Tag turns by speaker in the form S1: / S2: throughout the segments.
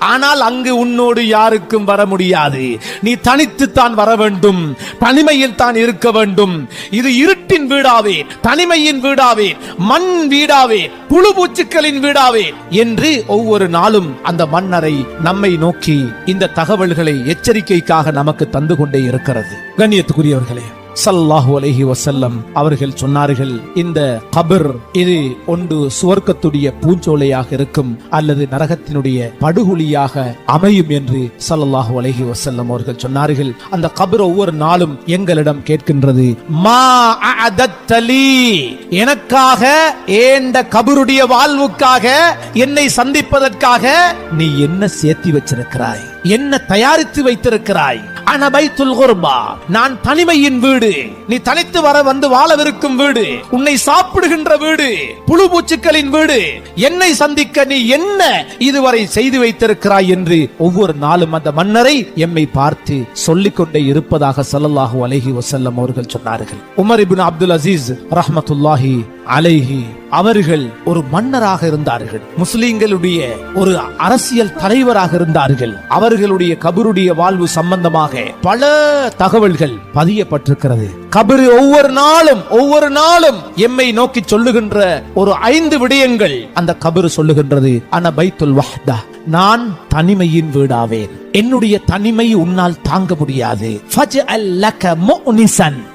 S1: ஆனால் அங்கு உன்னோடு யாருக்கும் வர முடியாது. நீ தனித்துத்தான் வர வேண்டும். தனிமையில் தான் இருக்க வேண்டும். இது இருட்டின் வீடாவே தனிமையின் வீடாவே மண் வீடாவே புழு பூச்சுக்களின் வீடாவே என்று ஒவ்வொரு நாளும் அந்த மன்னரை நம்மை நோக்கி இந்த தகவல்களை எச்சரிக்கைக்காக நமக்கு தந்து கொண்டே இருக்கிறது. கண்ணியத்துக்குரியவர்களே சல்லாஹு அலஹி வசல்லம் அவர்கள் சொன்னார்கள் இந்த கபர் இது ஒன்று சுவர்க்கத்துடைய பூஞ்சோலையாக இருக்கும் அல்லது நரகத்தினுடைய படுகொலியாக அமையும் என்று சல்லாஹு அலஹி வசல்லம் அவர்கள் சொன்னார்கள். அந்த கபர் ஒவ்வொரு நாளும் எங்களிடம் கேட்கின்றது மா எனக்காக ஏண்ட கபருடைய வாழ்வுக்காக என்னை சந்திப்பதற்காக நீ என்ன சேர்த்தி வச்சிருக்கிறாய்? என்ன தயாரித்து வைத்திருக்கிறாய்? அனபைத்துல் குர்பா. நான் தனிமையின் வீடு. நீ தனித்து வர வந்து வாழவிருக்கும் வீடு. உன்னை சாப்பிடுகின்ற வீடு. புழு பூச்சுக்களின் வீடு. என்னை சந்திக்க நீ என்ன இதுவரை செய்து வைத்திருக்கிறாய் என்று ஒவ்வொரு நாளும் அந்த மன்னரை எம்மை பார்த்து சொல்லிக் கொண்டே இருப்பதாக சல்லல்லாஹு அலஹி வசல்லம் அவர்கள் சொன்னார்கள். உமர் இபின் அப்துல் அசீஸ் ரஹமத்துல்லாஹி அலைஹி அவர்கள் ஒரு மன்னராக இருந்தார்கள். முஸ்லிம்களுடைய ஒரு அரசியல் தலைவராக இருந்தார்கள். அவர்களுடைய கபருடைய வாழ்வு சம்பந்தமாக பல தகவல்கள் பதியப்பட்டிருக்கிறது. கபரு ஒவ்வொரு நாளும் ஒவ்வொரு நாளும் எம்மை நோக்கி சொல்லுகின்ற ஒரு ஐந்து விடயங்கள் அந்த கபரு சொல்லுகின்றது. அன பைத்துல் வஹ்தா. நான் தனிமையின் வீடாவேன். என்னுடைய தனிமை உன்னால் தாங்க முடியாது.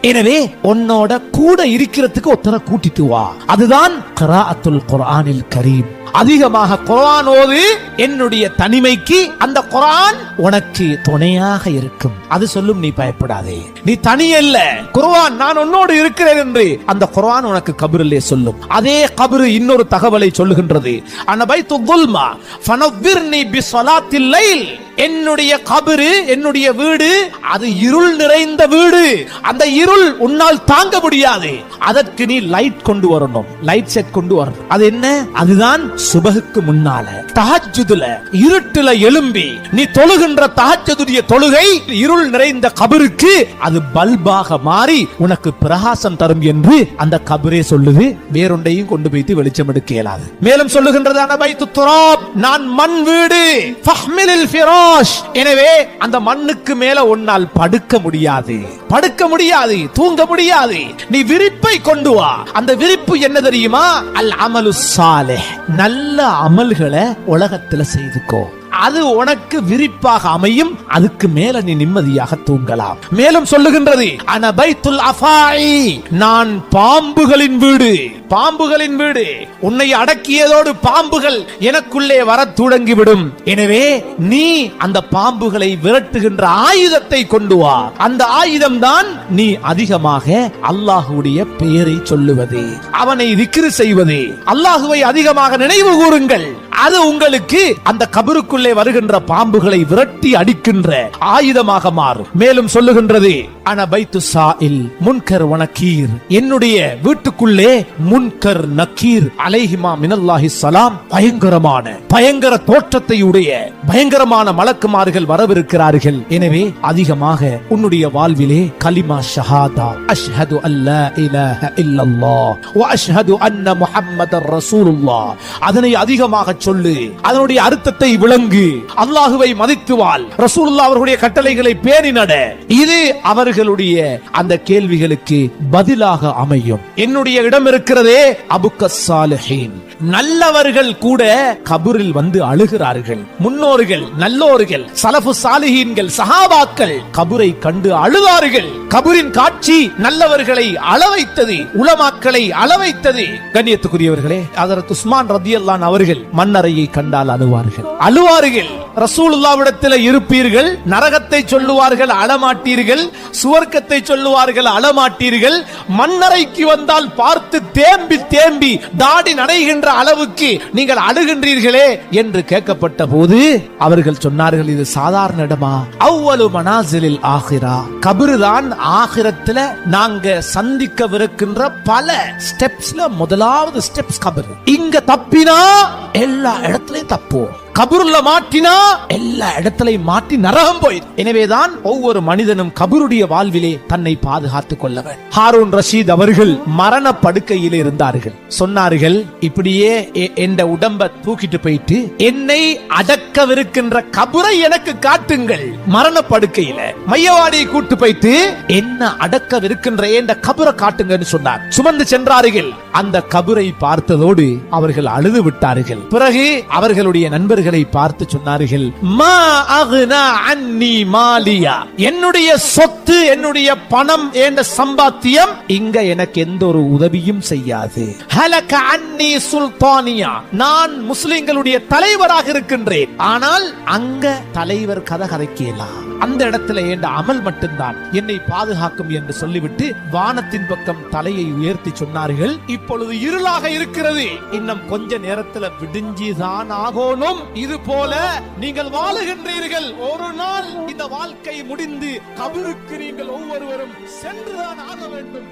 S1: எனவே உன்னோட கூட இருக்கிறதுக்கு ஒருத்தரை கூட்டிட்டு வா. அதுதான் கிராஅத்துல் குரானில் கரீம். அதிகமாக குரான் ஓது என்னுடைய தனிமைக்கு அந்த குரான் உனக்கு துணையாக இருக்கும். அது சொல்லும் நீ பயப்படாதே. நீ தனி அல்ல. குர்ஆன் நான் உன்னோடு இருக்கிறேன் என்று அந்த குர்வான் உனக்கு கபிரிலே சொல்லும். அதே கபிரு இன்னொரு தகவலை சொல்லுகின்றது. அனபை துல்மா ஃபனவ்விர்னி நீ லைல். என்னுடைய கபரு என்னுடைய வீடு அது இருள் நிறைந்த வீடு. அந்த இருள் உன்னால் தாங்க முடியாது. அதற்கு நீ லைட் கொண்டு வரணும். லைட் செட் கொண்டு வரணும். அது என்ன? அதுதான் சுபகுக்கு முன்னால தஹஜ்ஜுதுல இருட்டுல எழும்பி நீ தொழுகின்ற தஹஜ்ஜுடைய தொழுகை இருள் நிறைந்த கபருக்கு அது பல்பாக மாறி உனக்கு பிரகாசம் தரும் என்று அந்த கபரே சொல்லுது. வேறொன்றையும் கொண்டு போய்த்து வெளிச்சம் எடுக்க இயலாது. மேலும் சொல்லுகின்றதான அனபைத்து துராப் நான் மண் வீடு ஃபஹ்மிலில் எனவே அந்த மண்ணுக்கு மேல உன்னால் படுக்க முடியாது. படுக்க முடியாது தூங்க முடியாது. நீ விரிப்பை கொண்டு வா. அந்த விரிப்பு என்ன தெரியுமா? அல் அமலு சாலே நல்ல அமல்களை உலகத்தில் செய்துக்கோ. அது உனக்கு விரிப்பாக அமையும். அதுக்கு மேல நீ நிம்மதியாக தூங்கலாம். மேலும் சொல்லுகின்றது அனபைத்துல் அஃபாயி. நான் பாம்புகளின் வீடு. பாம்புகளின் வீடு. உன்னை அடக்கியதோடு பாம்புகள் எனக்குள்ளே வர தொடங்கிவிடும். எனவே நீ அந்த பாம்புகளை விரட்டுகின்ற ஆயுதத்தை கொண்டு வா. அந்த ஆயுதம் தான் நீ அதிகமாக அல்லாஹுடைய பெயரை சொல்லுவது. அவனை திக்ரு செய்வது. அல்லாஹுவை அதிகமாக நினைவு கூறுங்கள். அது உங்களுக்கு அந்த கபருக்குள்ளே வருகின்ற பாம்புகளை விரட்டி அடிக்கின்ற ஆயுதமாக மாறும். மேலும் சொல்லுகின்றது அனபைத்து சாயில் முன்கர் வனக்கீர் என்னுடைய வீட்டுக்குள்ளே முன்கர் நக்கீர் அலைஹிமா மினல்லாஹி சலாம் பயங்கரமான பயங்கர தோற்றத்தை உடைய பயங்கரமான மலக்குமார்கள் வரவிருக்கிறார்கள். எனவே அதிகமாக உன்னுடைய வாழ்விலே கலிமா ஷஹாதா அஷ்ஹது அல்லா இலாஹ இல்லல்லாஹ் வ அஷ்ஹது அன்ன முஹம்மதர் ரசூலுல்லாஹ் அதனை அதிகமாக சொல்லு. அதனுடைய அர்த்தத்தை விளங்கு. அல்லாஹுவை மதித்து வாழ் அவர்களுடைய கட்டளைகளை பேணி நட. இது அவர்களுடைய அந்த கேள்விகளுக்கு பதிலாக அமையும். என்னுடைய இடம் இருக்கிறதே அபுக்க நல்லவர்கள் கூட கபூரில் வந்து அழுகிறார்கள். முன்னோர்கள் நல்லோர்கள் சலஃபு சாலிஹீன்கள் சஹாபாக்கள் கபூரை கண்டு அழுதார்கள். கபூரின் காட்சி நல்லவர்களை அளவைத்தது உலமாக்களை அளவைத்தது. கண்ணியத்துக்குரியவர்களே அதற்கு உஸ்மான் ரதியல்லான் அவர்கள் கண்ணறையை கண்டால் அழுவார்கள். அழுவார்கள். ரசூலுல்லாவிடத்தில் இருப்பீர்கள். நரகத்தை சொல்லுவார்கள் அழமாட்டீர்கள். சுவர்க்கத்தை சொல்லுவார்கள் அழமாட்டீர்கள். மண்ணறைக்கு வந்தால் பார்த்து தேம்பி தேம்பி தாடி நடைகின்ற அளவுக்கு நீங்கள் அழுகின்றீர்களே என்று கேட்கப்பட்ட போது அவர்கள் சொன்னார்கள் இது சாதாரண இடமா? அவ்வளவு மனாசிலில் ஆகிரா. கபிருதான் ஆகிரத்துல நாங்க சந்திக்கவிருக்கின்ற பல ஸ்டெப்ஸ்ல முதலாவது ஸ்டெப்ஸ் கபரு. இங்க தப்பினா எல்லா இடத்துலயும் தப்புவோம் கபூர்ல மாட்டினா எல்லா இடத்துலயும் மாட்டி நரகம் போயிடும் எனவேதான் ஒவ்வொரு மனிதனும் கபருடைய வாழ்விலே தன்னை பாதுகாத்துக் கொள்ளவன் ஹாரூன் ரஷீத் அவர்கள் மரண படுக்கையில் இருந்தார்கள் சொன்னார்கள் இப்படியே என்ற உடம்ப தூக்கிட்டு போயிட்டு என்னை அடக்க அடக்கவிருக்கின்ற கபரை எனக்கு காட்டுங்கள். மரண படுக்கையில மையவாடியை கூட்டு போயிட்டு என்ன அடக்கவிருக்கின்ற இந்த கபரை காட்டுங்கன்னு சொன்னார். சுமந்து சென்றார்கள். அந்த கபரை பார்த்ததோடு அவர்கள் அழுது விட்டார்கள் பிறகு அவர்களுடைய நண்பர்களை பார்த்து சொன்னார்கள் மா அகுனா அன்னி மாலியா. என்னுடைய சொத்து என்னுடைய பணம் என்ற சம்பாத்தியம் இங்க எனக்கு எந்த ஒரு உதவியும் செய்யாது. ஹலக அன்னி சுல்தானியா. நான் முஸ்லிம்களுடைய தலைவராக இருக்கின்றேன். ஆனால் அங்க தலைவர் கதை கதைக்கலாம் அந்த இடத்துல என் அமல் மட்டும்தான். என்னை பாதுகாக்கும் என்று சொல்லிவிட்டு வானத்தின் பக்கம் தலையை உயர்த்தி சொன்னார்கள். இப்பொழுது இருளாக இருக்கிறது. இன்னும் கொஞ்ச நேரத்துல விடுஞ்சிதான் ஆகணும். இது போல நீங்கள் வாழுகின்றீர்கள். ஒரு நாள் இந்த வாழ்க்கை முடிந்து கபருக்கு நீங்கள் ஒவ்வொருவரும் சென்றுதான் ஆக வேண்டும்.